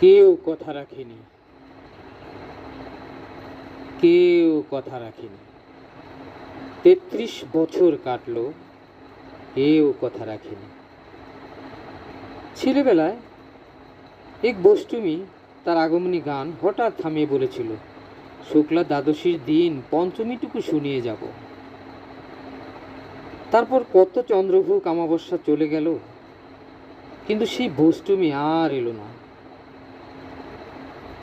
কেউ কথা রাখেনি। কেউ কথা রাখেনি। তেত্রিশ বছর কাটলো, কেউ কথা রাখেনি। ছেলেবেলায় এক বষ্টমী তার আগমনী গান হঠাৎ থামিয়ে বলেছিল, শুক্লা দ্বাদশীর দিন পঞ্চমীটুকু শুনিয়ে যাব। তারপর কত চন্দ্রভূক অমাবস্যা চলে গেল, কিন্তু সেই বষ্টমী আর এলো না।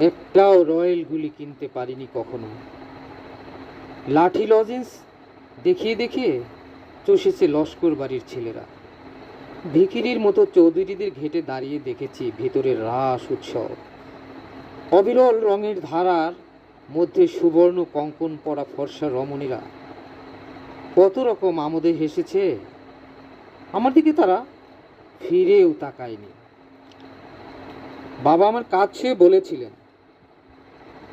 একটাও রয়্যাল গুলি কিনতে পারিনি কখনো। লাঠি লজেন্স দেখিয়ে দেখিয়ে চষেছে লস্কর বাড়ির ছেলেরা। ভিকিরির মতো চৌধুরীদের ঘেটে দাঁড়িয়ে দেখেছি ভেতরের রাস উৎসব। অবিরল রঙের ধারার মধ্যে সুবর্ণ কঙ্কন পরা ফর্সা রমণীরা। কত রকম আমোদে হেসেছে। আমার দিকে তারা ফিরেও তাকায়নি। বাবা আমার কাছে বলেছিলেন